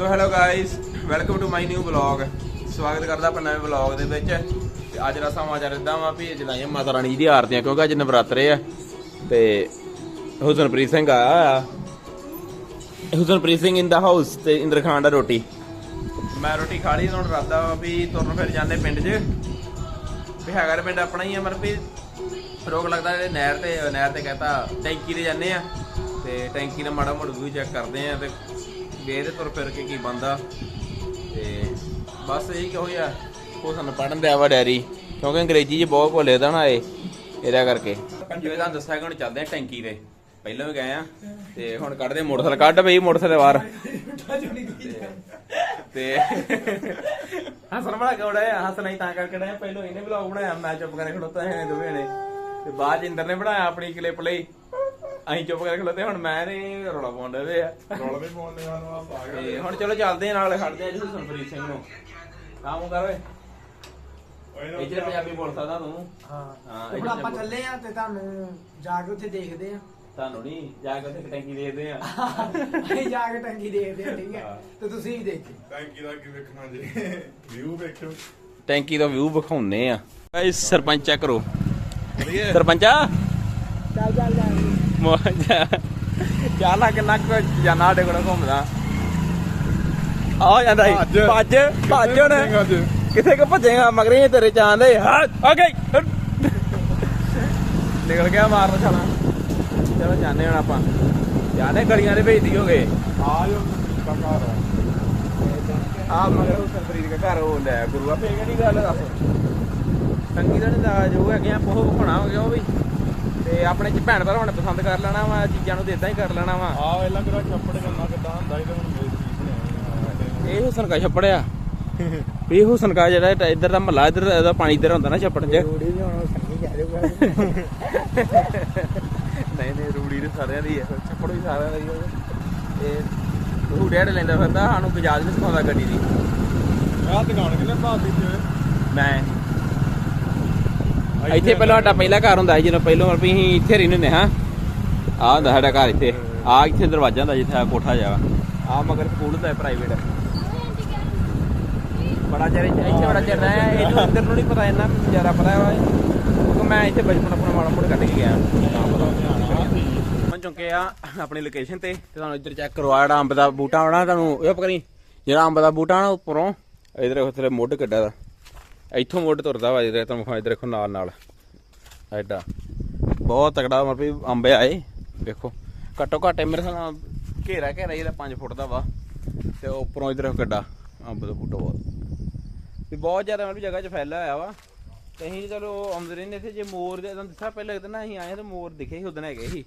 So hello guys welcome to my new vlog ਸਵਾਗਤ ਕਰਦਾ ਆਪਾਂ ਨਵੇਂ ਵਲੌਗ ਦੇ ਵਿੱਚ। ਤੇ ਅੱਜ ਦਾ ਸਮਾਚਾਰ ਇਦਾਂ ਵਾ ਵੀ ਅੱਜ ਮਾਤਾ ਰਾਣੀ ਜੀ ਦੀ ਆਰਤੀਆਂ, ਕਿਉਂਕਿ ਅੱਜ ਨਵਰਾਤਰੇ ਆ। ਤੇ ਹੁਸਨਪ੍ਰੀਤ ਸਿੰਘ ਆਇਆ ਆ Husanpreet Singh in the house ਤੇ ਇੰਦਰ ਖਾਨ ਦਾ ਰੋਟੀ। ਮੈਂ ਰੋਟੀ ਖਾ ਲਈ, ਹੁਣ ਰਾਦਾ ਵਾ ਵੀ ਤੁਰਨ ਫਿਰ ਜਾਂਦੇ ਪਿੰਡ 'ਚ। ਵੀ ਹੈਗਾ ਤਾਂ ਪਿੰਡ ਆਪਣਾ ਹੀ ਆ ਮਰ ਵੀ ਰੋਗ ਲੱਗਦਾ ਜਿਹੜੇ ਨਹਿਰ ਤੇ ਨਹਿਰ ਤੇ ਕਹਤਾ ਟੈਂਕੀ ਤੇ ਜਾਂਦੇ ਆ। ਤੇ ਟੈਂਕੀ ਨਾਲ ਮਾੜਾ ਮੋੜਾ ਵੀ ਚੈੱਕ ਕਰਦੇ ਆ ਤੇ ਵੇਖਦੇ ਤੁਰ ਫਿਰ ਕੇ ਕੀ ਬੰਦਾ ਤੇ ਬਸ ਇਹੀ ਕਹੋ ਯਾਰ ਉਹ ਸਾਨੂੰ ਪੜਨ ਦਿਆ ਵਾ ਡੈਰੀ ਕਿਉਂਕਿ ਅੰਗਰੇਜ਼ੀ 'ਚ ਬਹੁਤ ਭੁੱਲੇ ਦਾ ਨਾ ਇਹ, ਇਹਦਾ ਕਰਕੇ। ਜਿਵੇਂ ਤੁਹਾਨੂੰ ਦੱਸਿਆ ਕਿ ਹੁਣ ਚੱਲਦੇ ਆ ਟੈਂਕੀ ਤੇ। ਪਹਿਲਾਂ ਵੀ ਗਏ ਆ, ਤੇ ਹੁਣ ਕੱਢਦੇ ਮੋਟਰਸਾਈਕਲ। ਕੱਢ ਬਈ ਮੋਟਰਸਾਈਕਲ ਬਾਹਰ। ਤੇ ਹਸਨ ਬੜਾ ਗੌੜਾ ਹੈ ਹਸਨ ਨਹੀਂ ਤਾਂ ਕਰਕੇ ਡਿਆ ਪਹਿਲਾਂ ਇਹਨੇ ਵਲੌਗ ਬਣਾਇਆ, ਮੈਂ ਚੁੱਪ ਕਰਕੇ ਖੜੋਤਾ ਹੈ ਦੋਵੇਂ ਨੇ ਤੇ ਬਾਅਦ ਚ ਇੰਦਰ ਨੇ ਬਣਾਇਆ ਆਪਣੀ ਕਲਿੱਪ ਲਈ। ਅਸੀਂ ਚੁੱਪ ਕਰਕੇ ਖੜੋਤੇ ਹੁਣ ਮੈਂ ਨੇ ਰੌਲਾ ਪਾਉਣ ਦੇ ਆ। ਰੌਲਾ ਵੀ ਪਾਉਣ ਦੇ ਨਾਲ ਆ ਪਾ ਤੇ ਹੁਣ ਚਲੋ ਚੱਲਦੇ ਆ ਨਾਲ ਖੜਦੇ ਆ ਜੀ ਸੰਪਰੀਤ ਸਿੰਘ ਨੂੰ। ਕਾਮ ਕਰ ਓਏ। ਜਿਹੜੇ ਪੰਜਾਬੀ ਬੋਲ ਸਕਦਾ ਤੂੰ। ਹਾਂ। ਹਾਂ, ਹੁਣ ਇਹ ਆਪਾਂ ਚੱਲੇ ਆ ਤੇ ਤੁਹਾਨੂੰ ਜਾ ਕੇ ਉੱਥੇ ਦੇਖਦੇ ਆ ਤੁਹਾਨੂੰ ਨਹੀਂ ਜਾ ਕੇ ਉੱਥੇ ਟੈਂਕੀ ਦੇਖਦੇ ਆ ਅਸੀਂ ਜਾ ਕੇ ਟੰਗੀ ਦੇਖਦੇ ਆ ਠੀਕ ਹਾਂ। ਤੇ ਤੁਸੀਂ ਵੀ ਦੇਖੋ ਟੈਂਕੀ ਦਾ ਕੀ ਵੇਖਣਾ ਜੀ। ਵਿਊ ਵੇਖਿਓ। ਟੈਂਕੀ ਦਾ ਵਿਊ ਵਿਖਾਉਨੇ ਆ। ਗਾਇਸ ਸਰਪੰਚ ਕਰੋ। ਸਰਪੰਚਾ। ਚੱਲ ਚੱਲ। ਘੁੰਮਦਾ। ਆ ਜਾਂਦਾ। ਭੱਜ। ਭੱਜ ਹੁਣ। ਕਿ ਭੱਜੇਗਾ? ਮਗਰੇ ਹੀ ਤੇਰੇ ਚਾਂ ਦੇ। ਹਾਂ! ਓਕੇ। ਨਿਕਲ ਗਿਆ ਮਾਰਨ ਛਾਲਾ ਚਲੋ ਜਾਣੇ ਹੁਣ ਆਪਾਂ। ਜਾਣੇ ਗਲੀਆਂ ਦੇ ਭੇਜਦੀ ਹੋ ਗਏ ਆ ਜੋ ਕਕਾਰ ਆ ਮਗਰ ਉਹ ਸੰਪਰੀਤ ਦਾ ਘਰ ਉਹ ਲੈ ਗੁਰੂਆ ਫੇਰ ਕਿਹੜੀ ਗੱਲ ਦੱਸ? ਤੰਗੀ ਦਾ ਜੋ ਹੈਗੇ ਆ ਬਹੁਤ ਵਿਖਾਉਣਾ ਹੋ ਗਿਆ ਉਹ ਵੀ। ਤੇ ਆਪਣੇ ਚ ਭੈਣ ਭਰਾਵਾਂ ਨੇ ਪਸੰਦ ਕਰ ਲੈਣਾ ਵਾ ਚੀਜ਼ਾਂ ਨੂੰ ਤੇ ਇਦਾਂ ਹੀ ਕਰ ਲੈਣਾ ਵਾ। ਆ ਵੇਲਾ ਕਿਹੜਾ ਛੱਪੜ ਕਰਨਾ ਕਿਦਾਂ ਹੁੰਦਾ ਇਹਦੇ ਹੁਣ ਮੇਰੀ ਚੀਜ਼ ਬਣਾਈ ਇਹ ਹੁਸਨ ਕਾ ਛੱਪੜਿਆ ਇਹ ਹੁਸਨ ਕਾ ਜਿਹੜਾ ਇਹ ਇੱਧਰ ਦਾ ਮਹੱਲਾ ਇੱਧਰ ਦਾ ਪਾਣੀ ਇੱਧਰ ਹੁੰਦਾ ਨਾ ਛੱਪੜ 'ਚ। ਰੋੜੀ ਵੀ ਹੁਣ ਸੰਗੀ ਕਹਿ ਦੇਊਗਾ ਨਹੀਂ ਨਹੀਂ ਰੂੜੀ ਦੇ ਸਾਰਿਆਂ ਦੀ ਹੈ ਛੱਪੜ ਵੀ ਸਾਰਿਆਂ ਦਾ ਹੀ ਹੈ ਇਹ ਰੂੜੀ ਡੇਢ ਲੈਂਦਾ ਫਿਰਦਾ ਸਾਨੂੰ ਗਜਾਜ ਨਹੀਂ ਸਿਖਾਉਂਦਾ ਗੱਡੀ ਦੀ। ਆ ਦੁਕਾਨ ਕਿਨੇ ਬਾਦੀ ਤੇ ਮੈਂ। ਇੱਥੇ ਪਹਿਲਾਂ ਸਾਡਾ ਪਹਿਲਾ ਘਰ ਹੁੰਦਾ ਸੀ ਜਦੋਂ ਪਹਿਲੋਂ ਵੀ ਅਸੀਂ ਇੱਥੇ ਰਹਿੰਦੇ ਹੁੰਦੇ ਹਾਂ। ਆ ਹੁੰਦਾ ਸਾਡਾ ਘਰ ਇੱਥੇ। ਆ ਇੱਥੇ ਦਰਵਾਜ਼ਾ ਹੁੰਦਾ ਜਿੱਥੇ ਆ ਕੋਠਾ ਜਾਵਾ ਆ ਮਗਰ ਸਕੂਲ ਹੁੰਦਾ ਪ੍ਰਾਈਵੇਟ ਬੜਾ ਚਿਰ ਇੱਥੇ ਬੜਾ ਚਿਰ ਰਿਹਾ ਇਹਨੂੰ ਅੰਦਰ ਨੂੰ ਨਹੀਂ ਪਤਾ ਇੰਨਾ ਜ਼ਿਆਦਾ ਪਤਾ ਵਾ। ਕਿਉਂਕਿ ਮੈਂ ਇੱਥੇ ਬਚਪਨ ਆਪਣਾ ਮਾੜਾ ਮੋੜ ਕੱਢ ਕੇ ਗਿਆ। ਪਹੁੰਚ ਚੁੱਕੇ ਆ ਆਪਣੀ ਲੋਕੇਸ਼ਨ ਤੇ ਤੇ ਤੁਹਾਨੂੰ ਇੱਧਰ ਚੈੱਕ ਕਰੋ ਆਹ ਜਿਹੜਾ ਅੰਬ ਦਾ ਬੂਟਾ ਆਣਾ ਤੁਹਾਨੂੰ। ਇਹ ਪਕੜੀ ਜਿਹੜਾ ਅੰਬ ਦਾ ਬੂਟਾ ਨਾ ਉੱਪਰੋਂ। ਇਧਰ ਉੱਥੇ ਮੁੱਢ ਕੱਢਿਆ ਦਾ ਇੱਥੋਂ ਮੁੱਢ ਤੁਰਦਾ ਵਾ ਜਿਹੜਾ ਤੁਹਾਨੂੰ ਇਧਰ ਦੇਖੋ ਨਾਲ ਨਾਲ। ਐਡਾ। ਬਹੁਤ ਤਕੜਾ ਮਤਲਬ ਵੀ ਅੰਬ ਆਏ ਦੇਖੋ, ਘੱਟੋ ਘੱਟ ਇਹ ਮੇਰੇ ਨਾਲ ਘੇਰਾ ਘੇਰਾ ਜਿਹੜਾ 5 ਫੁੱਟ ਦਾ ਵਾ, ਤੇ ਉੱਪਰੋਂ ਇਧਰ ਕੱਡਾ ਅੰਬ ਦਾ ਬੂਟਾ ਬਹੁਤ ਵੀ ਬਹੁਤ ਜ਼ਿਆਦਾ ਮਤਲਬ ਜਗ੍ਹਾ 'ਚ ਫੈਲਿਆ ਹੋਇਆ ਵਾ। ਤੇ ਅਸੀਂ ਚਲੋ ਆਉਂਦੇ ਰਹਿੰਦੇ ਇੱਥੇ, ਜੇ ਮੋਰ ਦੇ ਤੁਹਾਨੂੰ ਦੱਸਿਆ ਪਹਿਲਾਂ ਇੱਕ ਦਿਨ ਅਸੀਂ ਆਏ ਤਾਂ ਮੋਰ ਦਿਖੇ ਸੀ ਉਦੋਂ ਹੈਗੇ ਸੀ।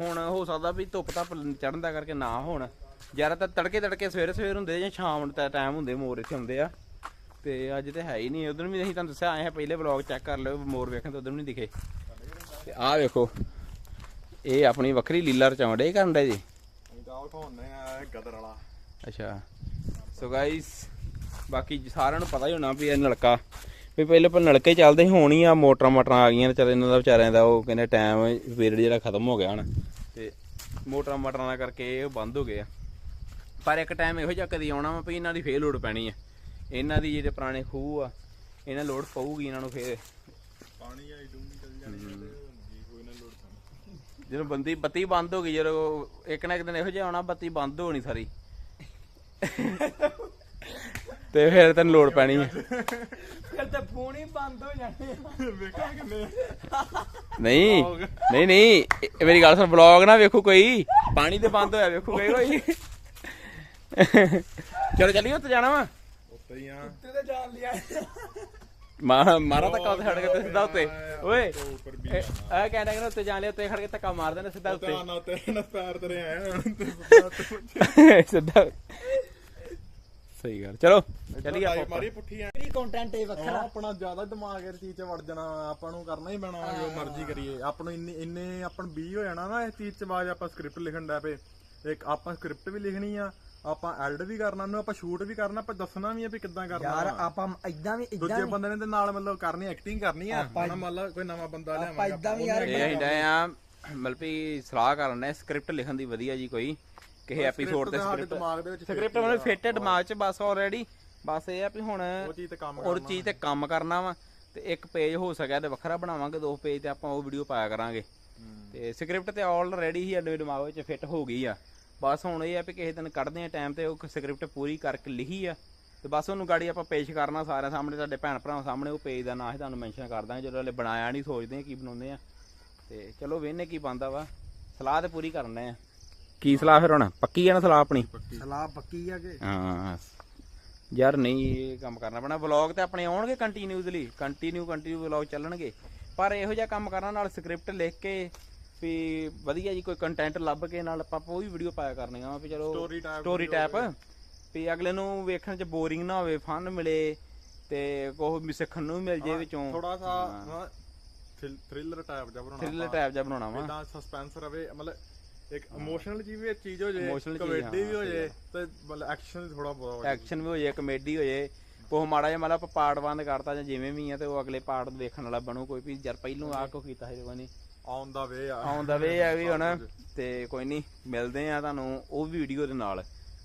ਹੁਣ ਹੋ ਸਕਦਾ ਵੀ ਧੁੱਪ ਧੱਪ ਚੜਨ ਦਾ ਕਰਕੇ ਨਾ ਹੋਣ। ਜ਼ਿਆਦਾਤਰ ਤੜਕੇ ਤੜਕੇ ਸਵੇਰੇ ਸਵੇਰ ਹੁੰਦੇ ਜਾਂ ਸ਼ਾਮ ਦਾ ਟਾਈਮ ਹੁੰਦੇ ਮੋਰ ਇੱਥੇ ਹੁੰਦੇ ਆ। ਤੇ ਅੱਜ ਤੇ ਹੈ ਹੀ ਨਹੀਂ ਉਦੋਂ ਵੀ ਅਸੀਂ ਤੁਹਾਨੂੰ ਦੱਸਿਆ ਆਏ ਹਾਂ ਪਹਿਲੇ ਵਲੌਗ ਚੈੱਕ ਕਰ ਲਿਓ ਮੋਰ ਵੇਖਣ ਤੋਂ ਵੀ ਨਹੀਂ ਦਿਖੇ। ਤੇ ਆਹ ਵੇਖੋ ਇਹ ਆਪਣੀ ਵੱਖਰੀ ਲੀਲਾ ਰਚਾਉਂਦੇ ਕਰਨ ਦੇ ਜੀ? ਗਦਰ ਵਾਲਾ। ਅੱਛਾ। ਸੋ ਗਾਇਸ ਬਾਕੀ ਸਾਰਿਆਂ ਨੂੰ ਪਤਾ ਹੀ ਹੋਣਾ ਵੀ ਇਹ ਨਲਕਾ ਵੀ ਪਹਿਲੇ ਪਰ ਨਲਕੇ ਚੱਲਦੇ ਹੁਣ ਹੀ ਆ ਮੋਟਰਾਂ ਮਟਰਾਂ ਆ ਗਈਆਂ ਤੇ ਚੱਲ ਇਹਨਾਂ ਦਾ ਵਿਚਾਰਿਆਂ ਦਾ ਉਹ ਕਹਿੰਦੇ ਟਾਈਮ ਪੀਰੀਅਡ ਜਿਹੜਾ ਖਤਮ ਹੋ ਗਿਆ ਹੁਣ। ਤੇ ਮੋਟਰਾਂ ਮਟਰਾਂ ਦਾ ਕਰਕੇ ਇਹ ਬੰਦ ਹੋ ਗਏ ਆ। ਪਰ ਇੱਕ ਟਾਈਮ ਇਹੋ ਜਿਹਾ ਕਦੀ ਆਉਣਾ ਵਾ ਵੀ ਇਹਨਾਂ ਦੀ ਫੇਰ ਲੋਡ ਪੈਣੀ ਆ। ਇਹਨਾਂ ਦੀ ਜਿਹੜੇ ਪੁਰਾਣੇ ਖੂਹ ਆ ਇਹਨਾਂ ਲੋਡ ਪਊਗੀ ਇਹਨਾਂ ਨੂੰ ਫੇਰ। ਪਾਣੀ ਆਈ ਡੂੰਗੀ ਚੱਲ ਜਾਣੀ ਤੇ ਜੀ ਕੋਈ ਨਾ ਲੋੜ ਪੈਣੀ। ਜਦੋਂ ਬੰਦੀ ਬੱਤੀ ਬੰਦ ਹੋ ਗਈ ਜਦੋਂ ਇੱਕ ਨਾ ਇੱਕ ਦਿਨ ਇਹੋ ਜਿਹਾ ਆਉਣਾ ਬੱਤੀ ਬੰਦ ਹੋਣੀ ਸਾਰੀ। ਤੇ ਫਿਰ ਤੈਨੂੰ ਲੋਡ ਪੈਣੀ ਹੈ ਫਿਰ ਤੇ ਫੋਨ ਹੀ ਬੰਦ ਹੋ ਜਾਣੇ ਵੇਖਾਂ ਕਿੰਨੇ। ਨਹੀਂ ਨਹੀਂ ਨਹੀਂ ਇਹ ਮੇਰੀ ਗੱਲ ਸੁਣ ਵਲੌਗ ਨਾ ਵੇਖੋ ਕੋਈ। ਪਾਣੀ ਤੇ ਬੰਦ ਹੋਇਆ ਵੇਖੋ ਕੋਈ ਕੋਈ। ਚਲੋ ਚੱਲੀਏ ਉੱਤੇ ਜਾਣਾ ਵਾ। ਉੱਤੇ ਹੀ ਆ ਤੇ ਤੇ ਜਾਣ ਲਿਆ। ਮਾ- ਮਾਰਾ ਧੱਕਾ ਉੱਤੇ ਖੜ ਕੇ ਤੇ ਸਿੱਧਾ ਉੱਤੇ? ਓਏ ਵੀ ਇਹ ਇਹ ਕਹਿੰਦਾ ਕਿ ਉੱਤੇ ਜਾਣ ਲਿਆ ਉੱਤੇ ਖੜ ਕੇ ਧੱਕਾ ਮਾਰ ਦੇਣਾ ਸਿੱਧਾ ਉੱਤੇ। ਉੱਤੇ ਨਾ ਉੱਤੇ ਨਾ ਪੈਰ ਤੇਰੇ ਤੇ ਸਿੱਧਾ। ਸਹੀ ਗੱਲ। ਚਲੋ ਟਾਈ ਆਪਾਂ ਮਾਰੀ ਪੁੱਠੀ ਆ ਫ੍ਰੀ ਕੰਟੈਂਟ ਹੈ ਹਾਂ, ਵੱਖਰਾ। ਆਪਣਾ ਜ਼ਿਆਦਾ ਦਿਮਾਗ ਇਸ ਚੀਜ਼ 'ਚ ਵੜ ਜਾਣਾ ਆਪਾਂ ਨੂੰ ਕਰਨਾ ਹੀ ਪੈਣਾ ਜੋ ਮਰਜ਼ੀ ਕਰੀਏ। ਆਪਾਂ ਨੂੰ ਇੰਨੇ ਇੰਨੇ ਆਪਾਂ ਨੂੰ 20 ਹੋ ਜਾਣਾ ਨਾ ਇਸ ਚੀਜ਼ 'ਚ ਬਾਅਦ ਆਪਾਂ ਸਕ੍ਰਿਪਟ ਲਿਖਣ ਦਾ ਪਏ। ਇੱਕ ਆਪਾਂ ਸਕ੍ਰਿਪਟ ਵੀ ਲਿਖਣੀ ਆ ਆਪਾਂ ਐਡ ਵੀ ਕਰਨਾ ਨੂੰ ਆਪਾਂ ਸ਼ੂਟ ਵੀ ਕਰਨਾ ਆਪਾਂ ਦੱਸਣਾ ਵੀ ਆ ਵੀ ਕਿੱਦਾਂ ਕਰਨਾ। ਯਾਰ। ਆਪਾਂ ਇਦਾਂ ਵੀ ਇਦਾਂ ਦੂਜੇ ਬੰਦੇ ਨੇ ਤੇ ਨਾਲ ਮਤਲਬ ਕਰਨੀ ਐਕਟਿੰਗ ਕਰਨੀ ਆ। ਆਪਾਂ- ਮੰਨ ਲਾ ਕੋਈ ਨਵਾਂ ਬੰਦਾ ਆਪਾਂ ਲਿਆਵਾਂਗੇ ਏਦਾਂ ਵੀ ਯਾਰ ਇਹ ਅਸੀਂ ਡਏ ਆ ਮਤਲਬ ਵੀ ਸਲਾਹ ਕਰਨ ਦੇ ਸਕ੍ਰਿਪਟ ਲਿਖਣ ਦੀ ਵਧੀਆ ਜੀ ਕੋਈ ਕਿਸੇ ਐਪੀਸੋਡ ਤੇ ਸਾਡੇ ਸਕ੍ਰਿਪਟ ਦਿਮਾਗ ਦੇ ਵਿੱਚ ਸਕ੍ਰਿਪਟ ਮੈਨੂੰ ਫਿੱਟ ਹੈ ਦਿਮਾਗ 'ਚ ਬਸ ਆਲਰੇਡੀ ਬਸ ਇਹ ਆ ਵੀ ਹੁਣ ਉਹ ਚੀਜ਼ ਤੇ ਕੰਮ ਉਹ ਚੀਜ਼ ਤੇ ਕੰਮ ਕਰਨਾ ਵਾ ਤੇ ਇੱਕ ਪੇਜ ਹੋ ਸਕਿਆ ਤੇ ਵੱਖਰਾ ਬਣਾਵਾਂਗੇ ਦੋ ਪੇਜ ਤੇ ਆਪਾਂ ਉਹ ਵੀਡੀਓ ਪਾਇਆ ਕਰਾਂਗੇ। ਤੇ ਸਕ੍ਰਿਪਟ ਤੇ ਆਲਰੇਡੀ ਹੀ ਸਾਡੇ ਦਿਮਾਗ ਵਿੱਚ ਫਿੱਟ ਹੋ ਗਈ ਆ। ਬਸ ਹੁਣ ਇਹ ਆ ਵੀ ਕਿਸੇ ਦਿਨ ਕੱਢਦੇ ਆ ਟਾਈਮ ਤੇ ਉਹ ਸਕ੍ਰਿਪਟ ਪੂਰੀ ਕਰਕੇ ਲਿਖੀ ਆ ਤੇ ਬਸ ਉਹਨੂੰ ਗਾੜੀ ਆਪਾਂ ਪੇਸ਼ ਕਰਨਾ ਸਾਰਿਆਂ ਸਾਹਮਣੇ ਤੁਹਾਡੇ ਭੈਣ ਭਰਾਵਾਂ ਸਾਹਮਣੇ ਉਹ ਪੇਜ ਦਾ ਨਾਂ ਹੀ ਤੁਹਾਨੂੰ ਮੈਂਸ਼ਨ ਕਰ ਦਾਂਗੇ ਜਦੋਂ ਹਲੇ ਬਣਾਇਆ ਨਹੀਂ ਸੋਚਦੇ ਕੀ ਬਣਾਉਂਦੇ ਆ ਤੇ ਚਲੋ ਵੇਖਨੇ ਕੀ ਬੰਦਾ ਵਾ ਸਲਾਹ ਤੇ ਪੂਰੀ ਕਰਨੇ ਆ। ਕੀ ਸਲਾਹ ਫਿਰ ਹੁਣ? ਪੱਕੀ ਆ ਨਾ ਸਲਾਹ ਆਪਣੀ? ਸਲਾਹ ਪੱਕੀ ਆ ਕਿ? ਹਾਂ ਯਾਰ ਨਹੀਂ ਇਹ ਕੰਮ ਕਰਨਾ ਪੈਣਾ। ਵਲੌਗ ਤੇ ਆਪਣੇ ਆਉਣਗੇ ਕੰਟੀਨਿਊਸਲੀ ਕੰਟੀਨਿਊ ਕੰਟੀਨਿਊ ਵਲੌਗ ਚੱਲਣਗੇ ਪਰ ਇਹੋ ਜਿਹਾ ਕੰਮ ਕਰਨਾ ਨਾਲ ਸਕ੍ਰਿਪਟ ਲਿਖ ਕੇ ਵੀ ਵਧੀਆ ਜੀ ਕੋਈ ਕੰਟੈਂਟ ਲੱਭ ਕੇ ਨਾਲ ਆਪਾਂ ਉਹ ਵੀ ਵੀਡੀਓ ਪਾਇਆ ਕਰਨੀਆਂ ਵਾ ਵੀ ਚਲੋ Story type ਸਟੋਰੀ ਟਾਈਪ ਵੀ ਅਗਲੇ ਨੂੰ ਵੇਖਣ ਚ ਬੋਰਿੰਗ ਨਾ ਹੋਵੇ ਫਨ ਮਿਲੇ ਤੇ ਕੋਹ ਵੀ ਸਿੱਖਣ ਨੂੰ ਵੀ ਮਿਲ ਜੇ ਵਿੱਚੋਂ। ਥੋੜਾ ਸਾ ਥ੍ਰਿਲਰ ਟਾਈਪ ਜਿਹਾ ਬਣਾਉਣਾ ਥ੍ਰਿਲਰ ਟਾਈਪ ਜਿਹਾ ਬਣਾਉਣਾ ਵਾ। ਇਦਾਂ ਸਸਪੈਂਸ ਰਵੇ ਮਤਲਬ ਇੱਕ ਇਮੋਸ਼ਨਲ ਚੀਜ਼ ਵੀ ਚੀਜ਼ ਹੋ ਜੇ Emotional ਚੀਜ਼, ਕਮੇਡੀ ਵੀ ਹਾਂ, ਹੋ ਜੇ ਤੇ ਮਤਲਬ ਐਕਸ਼ਨ ਥੋੜਾ ਬਹੁਤ ਹੋ ਜੇ ਐਕਸ਼ਨ ਵੀ ਹੋ ਜੇ ਕਮੇਡੀ ਹੋ ਜੇ ਕੋਹ ਮਾੜਾ ਜਿਹਾ ਮਤਲਬ ਆਪਾਂ ਪਾਰਟ ਬੰਦ ਕਰਤਾ ਜਾਂ ਜਿਵੇਂ ਵੀ ਆ ਤੇ ਉਹ ਅਗਲੇ ਪਾਰਟ ਦੇਖਣ ਵਾਲਾ ਬਣੂ ਕੋਈ ਵੀ ਯਾਰ ਪਹਿਲੋਂ ਆ ਕੋ ਕੀਤਾ ਸੀ ਕੋਈ ਨਹੀਂ ਆਨ ਦਾ ਵੇ ਆ। ਆਉਂਦਾ ਵੇ ਆ ਵੀ ਹੁਣ। ਤੇ ਕੋਈ ਨਹੀਂ ਮਿਲਦੇ ਆ ਤੁਹਾਨੂੰ ਉਹ ਵੀਡੀਓ ਦੇ ਨਾਲ।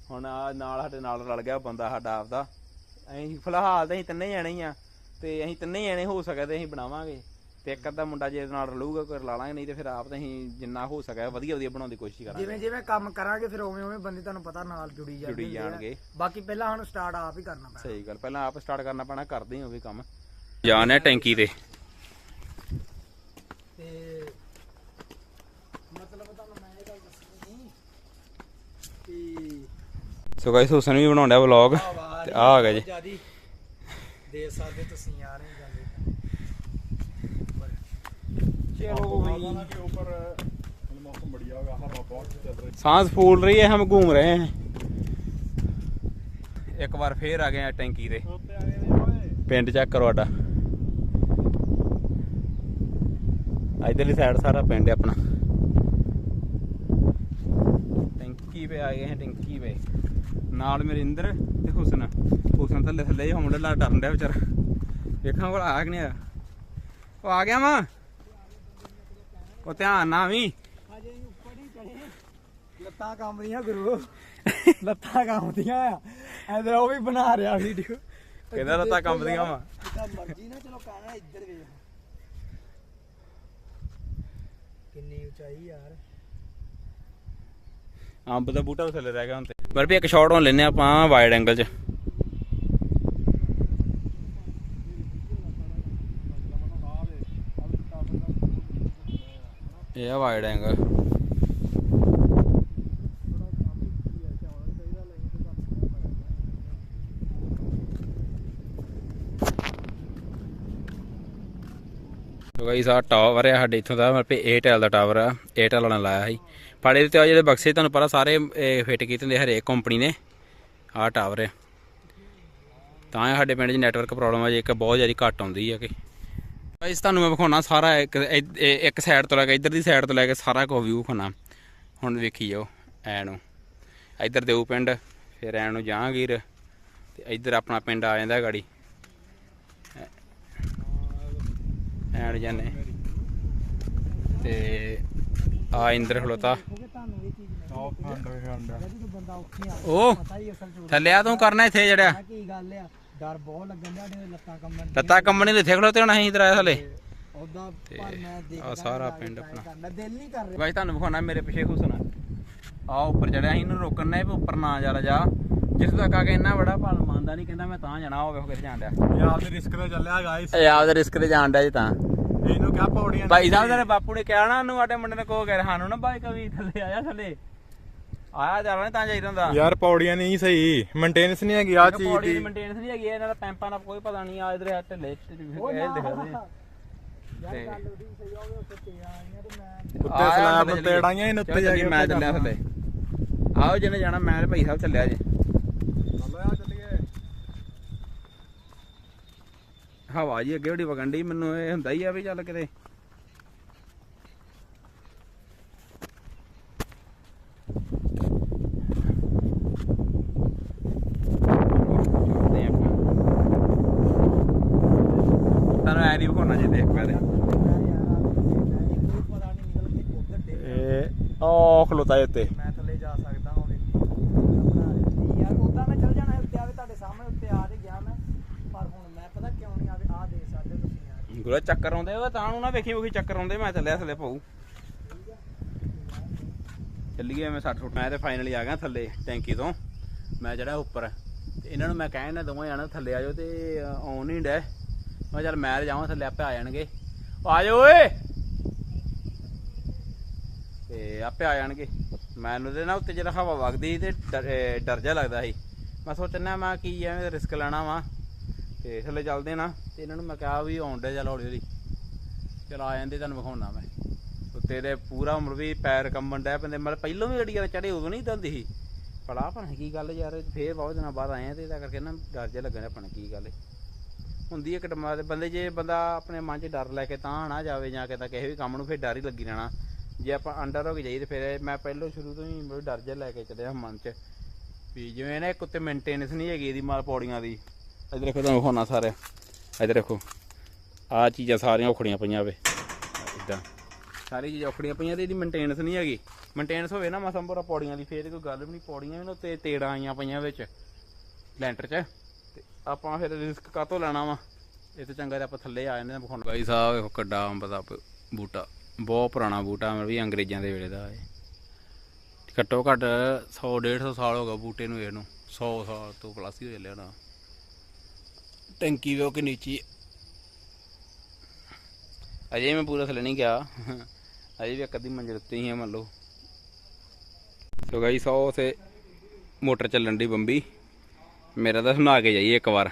ਹੁਣ ਆ ਨਾਲ ਸਾਡੇ ਨਾਲ ਰਲ ਗਿਆ ਬੰਦਾ ਸਾਡਾ ਆਪਦਾ। ਅਸੀਂ ਫਿਲਹਾਲ ਤਾਂ ਅਸੀਂ ਤਿੰਨੇ ਜਾਣੇ ਹੀ ਆ। ਤੇ ਅਸੀਂ ਤਿੰਨੇ ਜਾਣੇ ਹੋ ਸਕਿਆ ਤੇ ਅਸੀਂ ਬਣਾਵਾਂਗੇ। ਤੇ ਇੱਕ ਅੱਧਾ ਮੁੰਡਾ ਜੇ ਨਾਲ ਰਲੂਗਾ ਕੋਈ ਲਾ ਲਾਂਗੇ ਨਹੀਂ ਤੇ ਫਿਰ ਆਪ ਤਾਂ ਅਸੀਂ ਜਿੰਨਾ ਹੋ ਸਕਿਆ ਵਧੀਆ ਵਧੀਆ ਬਣਾਉਣ ਦੀ ਕੋਸ਼ਿਸ਼ ਕਰਾਂਗੇ। ਜਿਵੇਂ ਜਿਵੇਂ ਕੰਮ ਕਰਾਂਗੇ ਫਿਰ ਉਵੇਂ ਉਵੇਂ ਬੰਦੇ ਤੁਹਾਨੂੰ ਪਤਾ ਨਾਲ ਜੁੜੀ ਜਾਂਦੇ ਜੁੜੀ। ਜਾਣਗੇ। ਬਾਕੀ ਪਹਿਲਾਂ ਹੁਣ ਸਟਾਰਟ ਆਪ ਹੀ ਕਰਨਾ ਪੈਣਾ। ਸਹੀ ਗੱਲ ਪਹਿਲਾਂ ਆਪ ਸਟਾਰਟ ਕਰਨਾ ਪੈਣਾ ਕਰਦੇ ਹਾਂ ਉਹ ਵੀ ਕੰਮ। ਜਾਣੇ ਟੈਂਕੀ ਤੇ। ਤੇ ਮਤਲਬ ਤੁਹਾਨੂੰ ਮੈਂ ਇਹ ਗੱਲ ਦੱਸਣੀ ਕਿ ਸੋ ਗਾਇਸ ਹੁਸਨ ਵੀ ਬਣਾਉਂਦਾ ਵਲੌਗ ਆਵਾਜ਼ ਤੇ ਆ ਆ ਗਿਆ ਜੀ ਜਿਆਦੀ ਦੇ ਸਕਦੇ ਤੁਸੀਂ ਆ ਰਹੇ ਜਾਂਦੇ ਚਲੋ हवा के ऊपर मौसम बढ़िया होगा हवा बहुत चल रही सांस फूल रही है हम घूम रहे हैं ਇੱਕ ਵਾਰ ਫੇਰ ਆ ਗਏ ਆ ਟੈਂਕੀ ਤੇ होते आ गए ओए ਪਿੰਡ ਚੈੱਕ ਕਰੋ ਆਡਾ ਇਧਰਲੀ ਸਾਈਡ ਸਾਰਾ ਪਿੰਡ ਹੈ ਆਪਣਾ ਟੈਂਕੀ पे ਆ ਗਏ ਹੈ ਟੈਂਕੀ पे ਨਾਲ ਮੇਰੇ ਇੰਦਰ ਤੇ ਹੁਸਨ। ਹੁਸਨ ਥੱਲੇ ਥੱਲੇ ਜਿਹਾ ਮੁੰਡਾ ਲਾ ਡਰਨ ਡਿਆ ਵਿਚਾਰਾ। ਵੇਖਾਂ ਕੋਲ ਆ ਕਿ ਨਹੀਂ ਆਇਆ ਉਹ ਆ ਗਿਆ ਵਾ। ਉਹ ਧਿਆਨ ਨਾ ਵੀ। ਅਜੇ ਉੱਪਰ ਹੀ ਚੜੇ ਲੱਤਾਂ ਕੰਬਦੀਆਂ ਗੁਰੂ ਲੱਤਾਂ ਕੰਬਦੀਆਂ ਆ। ਐਦਰ ਉਹ ਵੀ ਬਣਾ ਰਿਹਾ ਵੀਡੀਓ ਕਹਿੰਦਾ ਲੱਤਾਂ ਕੰਬਦੀਆਂ ਵਾਂ। ਜਿੱਦਾਂ ਮਰਜ਼ੀ ਨਾ ਚਲੋ ਕਹਿਣਾ ਇੱਧਰ ਵੇਖ। ਕਿੰਨੀ ਉਚਾਈ ਯਾਰ। ਅੰਬ ਦਾ ਬੂਟਾ ਥੱਲੇ ਰਹਿ ਗਿਆ ਹੁਣ ਤੇ। ਪਰ ਵੀ ਇੱਕ ਸ਼ਾਟ ਹੁਣ ਲੈਨੇ ਆਪਾਂ ਵਾਈਡ ਐਂਗਲ 'ਚ। ਇਹ ਆ ਵਾਈਡ ਐਂਗਲ ਸੋ ਗਾਈਸ ਆ ਟਾਵਰ ਆ ਸਾਡੇ ਇੱਥੋਂ ਦਾ, ਮਤਲਬ ਏਅਰਟੈਲ ਦਾ ਟਾਵਰ ਆ ਏਅਰਟੈਲ ਵਾਲਾ ਲਾਇਆ ਸੀ। ਫਾੜੇ ਤੇ ਆ ਜਿਹੜੇ ਬਕਸੇ ਤੁਹਾਨੂੰ ਪਤਾ ਸਾਰੇ ਫਿੱਟ ਕੀਤੇ ਹੁੰਦੇ ਹਰੇਕ ਕੰਪਨੀ ਨੇ, ਆਹ ਟਾਵਰ ਆ। ਤਾਂ ਸਾਡੇ ਪਿੰਡ 'ਚ ਨੈਟਵਰਕ ਪ੍ਰੋਬਲਮ ਆ, ਜੇ ਇੱਕ ਬਹੁਤ ਜ਼ਿਆਦਾ ਘੱਟ ਆਉਂਦੀ ਆ ਕਿ। ਗਾਈਸ ਤੁਹਾਨੂੰ ਮੈਂ ਵਿਖਾਉਣਾ ਸਾਰਾ ਇੱਕ ਇੱਕ ਸਾਈਡ ਤੋਂ ਲੈ ਕੇ, ਇੱਧਰ ਦੀ ਸਾਈਡ ਤੋਂ ਲੈ ਕੇ ਸਾਰਾ ਕੁਝ ਵਿਊ ਵਿਖਾਉਣਾ। ਹੁਣ ਵੇਖੀ ਜਾਓ ਐ ਨੂੰ ਇੱਧਰ ਦੇਊ ਪਿੰਡ, ਫਿਰ ਐ ਨੂੰ ਜਹਾਂਗੀਰ, ਤੇ ਇੱਧਰ ਆਪਣਾ ਪਿੰਡ ਆ ਜਾਂਦਾ ਗਾੜੀ। ਐਂਡ ਜਾਨੇ ਤੇ ਆ ਇੰਦਰ ਖਲੋਤਾ। ਉਹ ਥੱਲੇ ਆ ਤੂੰ ਕਰਨਾ ਇੱਥੇ ਜੜਿਆ ਲੱਤਾਂ ਕੰਮਣ ਨਹੀਂ ਇੱਥੇ ਖਲੋਤੇ ਹੋਣਾ ਸੀ ਇੰਦਰ ਆਇਆ ਥੱਲੇ। ਆ ਸਾਰਾ ਪਿੰਡ ਆਪਣਾ। ਬਾਈ ਤੁਹਾਨੂੰ ਵਿਖਾਉਣਾ ਮੇਰੇ ਪਿੱਛੇ ਹੁਸਨਾ ਆ ਉੱਪਰ ਚੜਿਆ ਸੀ ਇਹਨੂੰ ਰੋਕਣਾ ਹੈ ਵੀ ਉੱਪਰ ਨਾ ਜਾ ਜਾ। ਜਿਸ ਦਾ ਕਾਕੇ ਇੰਨਾ ਬੜਾ ਭਲ ਮੰਨਦਾ ਨਹੀਂ ਕਹਿੰਦਾ ਮੈਂ ਤਾਂ ਜਾਣਾ ਹੋਵੇ ਉਹ ਕਿੱਥੇ ਜਾਣ ਡਿਆ। ਇਹ ਆਪਦੇ ਰਿਸਕ ਤੇ ਚੱਲਿਆ ਗਾਇਸ ਇਹ ਆਪਦੇ ਰਿਸਕ ਤੇ ਜਾਣ ਡਿਆ ਜੀ ਤਾਂ। ਇਹਨੂੰ ਕਿਆ ਪੌੜੀਆਂ ਭਾਈ ਸਾਹਿਬ ਤੇਰੇ ਬਾਪੂ ਨੇ ਕਿਹਾ ਨਾ ਨੂੰ ਸਾਡੇ ਮੁੰਡੇ ਨੇ ਕੋ ਕਹਿ ਸਾਨੂੰ ਨਾ ਬਾਈ ਕਵੀ ਥੱਲੇ ਆਇਆ ਥੱਲੇ। ਆਇਆ ਜਾਣਾ ਤਾਂ ਜਾਈਦਾ ਹੁੰਦਾ। ਯਾਰ ਪੌੜੀਆਂ ਨਹੀਂ ਸਹੀ ਮੇਨਟੇਨੈਂਸ ਨਹੀਂ ਹੈਗੀ ਆ ਚੀਜ਼ ਪੌੜੀ ਦੀ ਮੇਨਟੇਨੈਂਸ ਨਹੀਂ ਹੈਗੀ ਇਹਨਾਂ ਦਾ ਪੈਂਪਾਂ ਦਾ ਕੋਈ ਪਤਾ ਨਹੀਂ ਆ ਇਧਰ ਢਿੱਲੇ ਇਹ ਦਿਖਦੇ ਯਾਰ ਤੇ ਗੱਲ ਉਹਦੀ ਸਹੀ ਹੋਵੇ ਉੱਤੇ ਤੇ ਆਈਆਂ ਤੇ ਮੈਂ ਉੱਤੇ ਆਇਆ ਸਲੈਬ ਉੱਤੇ ਇਹਨੂੰ ਉੱਤੇ ਜਾ ਕੇ ਮੈਂ ਚੱਲਿਆ ਥੱਲੇ। ਆਓ ਜਿਹਨੇ ਜਾਣਾ ਮੈਂ ਭਾਈ ਸਾਹਿਬ ਚੱਲਿਆ ਜੀ। ਹਵਾ ਜੀ ਅੱਗੇ ਉਹਦੀ ਵਗਣ ਡਈ, ਮੈਨੂੰ ਇਹ ਹੁੰਦਾ ਹੀ ਆ ਵੀ ਚੱਲ ਕਿਤੇ। ਤੁਹਾਨੂੰ ਐ ਨਹੀਂ ਵਿਖਾਉਣਾ ਜੇ ਦੇਖ ਮੈਂ ਥੱਲੇ ਜਾ ਸਕਦਾ ਹਾਂ ਵੇਖੀ। ਯਾਰ ਉਦਾਂ ਮੈਂ ਚੱਲ ਜਾਣਾ ਉੱਤੇ ਆਵੇ ਤੁਹਾਡੇ ਸਾਹਮਣੇ, ਉੱਤੇ ਆ ਮੈਂ ਥੱਲੇ ਜਾ ਸਕਦਾ ਹਾਂ ਵੇਖੋ ਗੁਰਾ ਚੱਕਰ ਆਉਂਦੇ ਉਹ ਤਾਂ ਨੂੰ ਨਾ ਵੇਖੀ ਵੇਖੀ ਚੱਕਰ ਆਉਂਦੇ, ਮੈਂ ਥੱਲੇ ਥੱਲੇ ਪਾਉ ਚੱਲੀਏ ਮੈਂ 60 ਫੁੱਟ ਮੈਂ ਤੇ ਫਾਈਨਲੀ ਆ ਗਿਆ ਥੱਲੇ, ਟੈਂਕੀ ਤੋਂ। ਮੈਂ ਜਿਹੜਾ ਉੱਪਰ, ਤੇ ਇਹਨਾਂ ਨੂੰ ਮੈਂ ਕਹਿਣਾ ਦੋਵਾਂ ਜਾਣਾ ਥੱਲੇ ਆ ਜਾਓ ਤੇ ਆਉਣ ਨਹੀਂ ਡੈ ਮੈਂ ਕਿਹਾ ਚੱਲ ਮੈਂ ਜਾਵਾਂ, ਥੱਲੇ ਆਪੇ ਆ ਜਾਣਗੇ। ਉਹ ਆ ਜਾਓ ਓਏ! ਤੇ ਆਪੇ ਆ ਜਾਣਗੇ। ਮੈਨੂੰ ਤੇ ਨਾ ਉੱਤੇ ਜਿਹੜਾ ਹਵਾ ਵਗਦੀ ਤੇ ਡਰ, ਇਹ ਡਰ ਜਿਹਾ ਲੱਗਦਾ ਸੀ। ਮੈਂ ਸੋਚਣਾ ਮੈਂ ਕੀ ਐਵੇਂ ਰਿਸਕ ਲੈਣਾ ਵਾ। ਤੇ ਥੱਲੇ ਚੱਲਦੇ ਨਾ, ਤੇ ਇਹਨਾਂ ਨੂੰ ਮੈਂ ਕਿਹਾ ਵੀ ਆਉਣ ਦੇ ਚੱਲ ਹੌਲੀ ਹੌਲੀ। ਚਲ ਆ ਜਾਂਦੇ, ਤੁਹਾਨੂੰ ਵਿਖਾਉਣਾ ਮੈਂ। ਉੱਤੇ ਦੇ ਪੂਰਾ ਉਮਰ ਵੀ ਪੈਰ ਕੰਬਣ ਡੈ ਪੈਂਦੇ, ਮਤਲਬ ਪਹਿਲੋਂ ਵੀ ਗੱਡੀਆਂ ਚੜੇ ਉਦੋਂ ਨਹੀਂ ਦੰਦੀ ਸੀ। ਭਲਾ ਭਣ ਕੀ ਗੱਲ ਯਾਰ, ਫੇਰ ਬਹੁਤ ਦਿਨਾਂ ਬਾਅਦ ਆਏ ਆ ਤੇ ਇਹਦਾ ਕਰਕੇ ਨਾ ਡਰ ਜਿਹਾ ਲੱਗਣ ਆਪਣ ਕੀ ਗੱਲ ਹੁੰਦੀ ਹੈ ਕਟਮਾ ਦੇ ਬੰਦੇ ਜੇ ਬੰਦਾ ਆਪਣੇ ਮਨ 'ਚ ਡਰ ਲੈ ਕੇ ਤਾਂ ਨਾ ਜਾਵੇ ਜਾਂ ਕਿਤਾ ਕਿਸੇ ਵੀ ਕੰਮ ਨੂੰ ਫੇਰ ਡਰ ਹੀ ਲੱਗੀ ਰਹਿਣਾ। ਜੇ ਆਪਾਂ ਅੰਡਰ ਹੋ ਕੇ ਜਾਈਏ ਤੇ ਫਿਰ ਮੈਂ ਪਹਿਲੋਂ ਸ਼ੁਰੂ ਤੋਂ ਹੀ ਬੜੀ ਡਰ ਜਿਹਾ ਲੈ ਕੇ ਚੱਲਿਆ ਮਨ 'ਚ। ਵੀ ਜਿਵੇਂ ਨਾ ਇੱਕ ਉੱਤੇ ਮੇਨਟੇਨੈਂਸ ਨਹੀਂ ਹੈਗੀ ਇਹਦੀ ਮਾਲ ਪੌੜੀਆਂ ਦੀ। ਇੱਧਰ ਦੇਖੋ ਤੁਹਾਨੂੰ ਵਿਖਾਉਣਾ ਸਾਰੇ ਇੱਧਰ ਦੇਖੋ, ਆਹ ਚੀਜ਼ਾਂ ਸਾਰੀਆਂ ਔਖੜੀਆਂ ਪਈਆਂ ਵੇ। ਇਦਾਂ ਸਾਰੀ ਚੀਜ਼ਾਂ ਔਖੜੀਆਂ ਪਈਆਂ ਤੇ ਇਹਦੀ ਮੇਨਟੇਨੈਂਸ ਨਹੀਂ ਹੈਗੀ। ਮੇਨਟੇਨੈਂਸ ਹੋਵੇ ਨਾ ਮਸੰਬਰਾ ਪੌੜੀਆਂ ਦੀ, ਫੇਰ ਕੋਈ ਗੱਲ ਵੀ ਨਹੀਂ, ਪੌੜੀਆਂ ਵੀ ਨਾ ਉੱਤੇ ਤੇੜਾਂ ਆਈਆਂ ਪਈਆਂ ਵਿੱਚ, ਲੈਂਟਰ 'ਚ। ਤੇ ਆਪਾਂ ਫਿਰ ਰਿਸਕ ਕਾਤੋਂ ਲੈਣਾ ਵਾ? ਇਹ ਤੋਂ ਚੰਗਾ ਤੇ ਆਪਾਂ ਥੱਲੇ ਆ ਜਾਂਦੇ ਆ ਵਿਖਾਉਣ। ਬਾਈ ਸਾਹਿਬ ਵੇਖੋ ਕੱਡਾ ਅੰਬ ਦਾ ਬੂਟਾ, ਬਹੁਤ ਪੁਰਾਣਾ ਬੂਟਾ ਮਤਲਬ ਵੀ ਅੰਗਰੇਜ਼ਾਂ ਦੇ ਵੇਲੇ ਦਾ ਹੈ ਘੱਟੋ ਘੱਟ 100 150 ਸਾਲ ਹੋ ਗਿਆ ਬੂਟੇ ਨੂੰ ਇਹਨੂੰ 100 ਸਾਲ ਤੋਂ ਪਲੱਸ ਹੀ ਹੋ ਚੱਲਿਆ ਨਾ ਟੈਂਕੀ ਵੇਖੋ ਕਿ ਨੀਚੀ ਅਜੇ ਮੈਂ ਪੂਰਾ ਥੱਲੇ ਨਹੀਂ ਗਿਆ ਅਜੇ ਵੀ ਇੱਕ ਅੱਧੀ ਮੰਜ਼ਿਲ ਉੱਤੇ ਹੀ ਹੈ ਮੰਨ ਲਓ ਸੋ ਗਾਈ 100 ਸੇ ਮੋਟਰ ਚੱਲਣ ਦੀ ਬੰਬੀ ਮੇਰਾ ਤਾਂ ਨਹਾ ਕੇ ਜਾਈਏ ਇੱਕ ਵਾਰ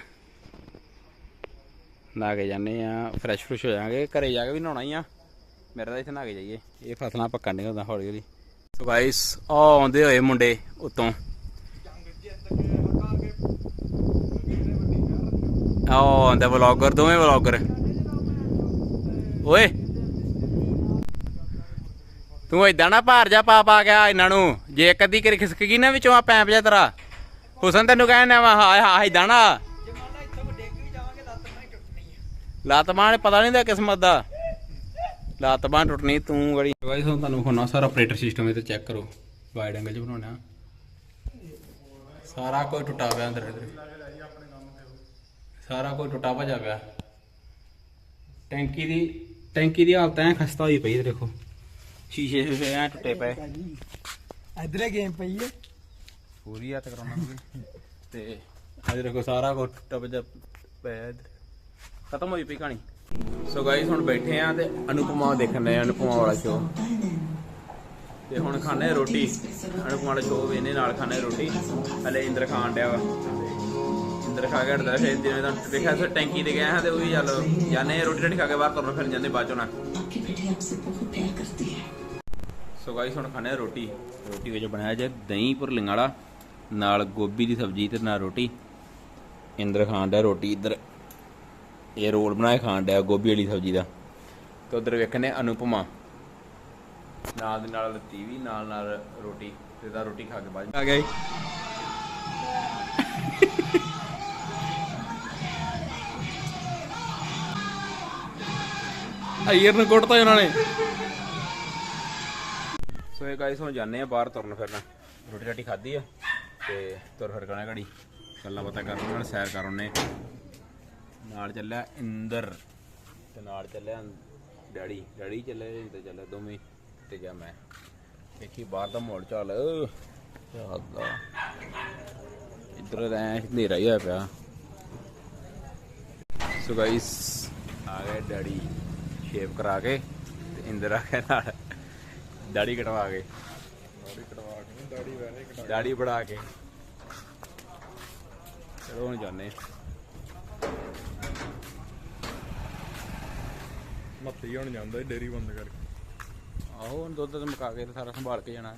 ਨਹਾ ਕੇ ਜਾਂਦੇ ਆ ਫਰੈਸ਼ ਫਰੁਸ਼ ਹੋ ਜਾਾਂਗੇ ਘਰੇ ਜਾ ਕੇ ਵੀ ਨਹਾਉਣਾ ਹੀ ਆ ਮੇਰਾ ਤਾਂ ਇੱਥੇ ਨਹਾ ਕੇ ਜਾਈਏ ਇਹ ਫਸਲਾਂ ਪੱਕਣ ਨਹੀਂ ਹੁੰਦਾ ਹੌਲੀ ਹੌਲੀ ਸੋ ਗਾਇਸ ਆ ਆਉਂਦੇ ਹੋਏ ਮੁੰਡੇ ਉਤੋਂ ਆ ਆਉਂਦਾ ਵਲੌਗਰ ਦੋਵੇਂ ਵਲੌਗਰ ਓਏ। ਤੂੰ ਇਦਾਂ ਨਾ ਭਾਰ ਜਾ ਪਾ ਪਾ ਗਿਆ ਇਹਨਾਂ ਨੂੰ। ਜੇ ਇੱਕ ਅੱਧੀ ਕਰੀ ਖਿਸਕ ਗਈ ਨਾ ਵਿੱਚੋਂ ਆ ਪੈਂਪ ਜਾ ਤੇਰਾ। ਹੁਸਨ ਤੈਨੂੰ ਕਹਿਣਾ ਵਾ ਹਾਂ ਹਾਂ ਇਦਾਂ ਨਾ। ਲੱਤ ਮੈਂ ਪਤਾ ਨਹੀਂ ਦਾ ਕਿਸਮਤ ਦਾ। ਲੱਤ ਬਾਂਹ ਟੁੱਟਣੀ ਤੂੰ ਗੜੀ। ਗਾਇਸ ਹੁਣ ਤੁਹਾਨੂੰ ਖੋਣਾ ਸਾਰਾ ਆਪਰੇਟਰ ਸਿਸਟਮ ਇਹ ਤੇ ਚੈੱਕ ਕਰੋ। ਵਾਈਡ ਐਂਗਲ 'ਚ ਬਣਾਉਣਾ। ਸਾਰਾ ਕੋਈ ਟੁੱਟਾ ਪਿਆ ਅੰਦਰ ਇੱਧਰ। ਸਾਰਾ ਕੋਈ ਟੁੱਟਾ ਭਜਾ ਪਿਆ। ਟੈਂਕੀ ਦੀ ਟੈਂਕੀ ਦੀ ਹਾਲਤ ਐ ਖਸਤਾ ਹੋਈ ਪਈ ਦੇਖੋ। ਸ਼ੀਸ਼ੇ ਸ਼ੀਸ਼ੇ ਐ ਟੁੱਟੇ ਪਏ। ਇਧਰੇ ਗੇਮ ਪਈ ਏ ਪੂਰੀ ਹੱਥ ਕਰਾਉਣਾ ਤੇ ਅੱਜ ਦੇਖੋ ਸਾਰਾ ਕੁਝ ਟੁੱਟਾ ਭਜਾ ਪਿਆ ਇੱਧਰ। ਖਤਮ ਹੋਈ ਪਈ ਕਹਾਣੀ। ਸੋ ਗਾਈਸ ਹੁਣ ਬੈਠੇ ਆ ਤੇ ਅਨੁਪਮਾ ਦੇਖਣ ਦੇ ਅਨੁਪਮਾ ਵਾਲਾ ਸ਼ੋਅ ਤੇ ਹੁਣ ਖਾਣੇ ਰੋਟੀ। ਅਨੁਪਮਾ ਵਾਲਾ ਸ਼ੋਅ ਵੇਨੇ ਨਾਲ ਖਾਣੇ ਰੋਟੀ। ਹਲੇ ਇੰਦਰ ਖਾਣ ਡਿਆ ਵਾ। ਅੰਦਰ ਖਾ ਕੇ ਹਟਦਾ ਫਿਰ ਜਿਵੇਂ ਤੁਹਾਨੂੰ ਦੇਖਿਆ ਸਰ ਟੈਂਕੀ ਤੇ ਗਏ ਹਾਂ ਤੇ ਉਹ ਵੀ ਚੱਲ ਜਾਨੇ ਰੋਟੀ ਰੋਟੀ ਖਾ ਕੇ ਬਾਹਰ ਤੁਰਨ ਫਿਰ ਜਾਂਦੇ ਬਾਅਦ ਚੋਂ ਸੋ ਗਾਈਸ ਹੁਣ ਖਾਣੇ ਰੋਟੀ। ਰੋਟੀ ਵਿੱਚ ਬਣਾਇਆ ਜੇ ਦਹੀਂ ਪੁਰਲਿੰਗ ਵਾਲਾ ਨਾਲ ਗੋਭੀ ਦੀ ਸਬਜ਼ੀ ਤੇ ਨਾਲ ਰੋਟੀ। ਇੰਦਰ ਖਾਣ ਦਾ ਰੋਟੀ ਇੱਧਰ ਇਹ ਰੋਲ ਬਣਾਏ ਖਾਣ ਦਾ ਗੋਭੀ ਵਾਲੀ ਸਬਜ਼ੀ ਦਾ। ਤੇ ਉੱਧਰ ਵੇਖਨੇ ਅਨੁਪਮਾ। ਨਾਲ ਦੇ ਨਾਲ ਲੱਤੀ ਵੀ ਨਾਲ ਨਾਲ ਰੋਟੀ ਤੇ ਦਾ ਰੋਟੀ ਖਾ ਕੇ ਬਾਅਦ ਆ ਗਈ ਜੀ ਨੂੰ ਕੁੱਟਤਾ ਉਹਨਾਂ ਨੇ। ਸੋ ਇਹ ਗਾਇਸ ਹੁਣ ਜਾਂਦੇ ਆ ਬਾਹਰ ਤੁਰਨ ਫਿਰਨ। ਰੋਟੀ ਰਾਟੀ ਖਾਧੀ ਆ ਤੇ ਤੁਰ ਫਿਰ ਕਰਾਂ ਘੜੀ। ਗੱਲਾਂ ਬਾਤਾਂ ਕਰਨ ਨਾਲ ਸੈਰ ਕਰ ਉਹਨੇ ਨਾਲ ਚੱਲਿਆ ਇੰਦਰ ਤੇ ਨਾਲ ਚੱਲਿਆ ਡੈਡੀ। ਡੈਡੀ ਚੱਲੇ ਤੇ ਚੱਲਿਆ ਦੋਵੇਂ ਤੇ ਗਿਆ ਮੈਂ। ਦੇਖੀ ਬਾਹਰ ਦਾ ਮਾਹੌਲ ਚਾਲ। ਅੱਲਾ ਇੱਧਰ ਐ ਹਨੇਰਾ ਹੀ ਹੋਇਆ ਪਿਆ। ਸੋ ਗਾਇਸ ਆ ਗਏ ਡੈਡੀ। ਸ਼ੇਵ ਕਰਾ ਕੇ ਤੇ ਇੰਦਰ ਗਿਆ ਨਾਲ ਦਾੜੀ ਕਟਵਾ ਕੇ। ਦਾੜੀ ਕਟਵਾ ਕੇ ਨਹੀਂ ਦਾੜੀ ਵੈਸੇ ਕਟਾ ਦਾੜੀ ਬੜਾ ਕੇ। ਚਲੋ ਹੁਣ ਜਾਣੇ ਮੱਤੀ ਹੁਣ ਜਾਂਦਾ ਡੇਰੀ ਬੰਦ ਕਰਕੇ। ਆਹੋ ਹੁਣ ਦੁੱਧ ਤੇ ਮੁਕਾ ਕੇ ਤੇ ਸਾਰਾ ਸੰਭਾਲ ਕੇ ਜਾਣਾ।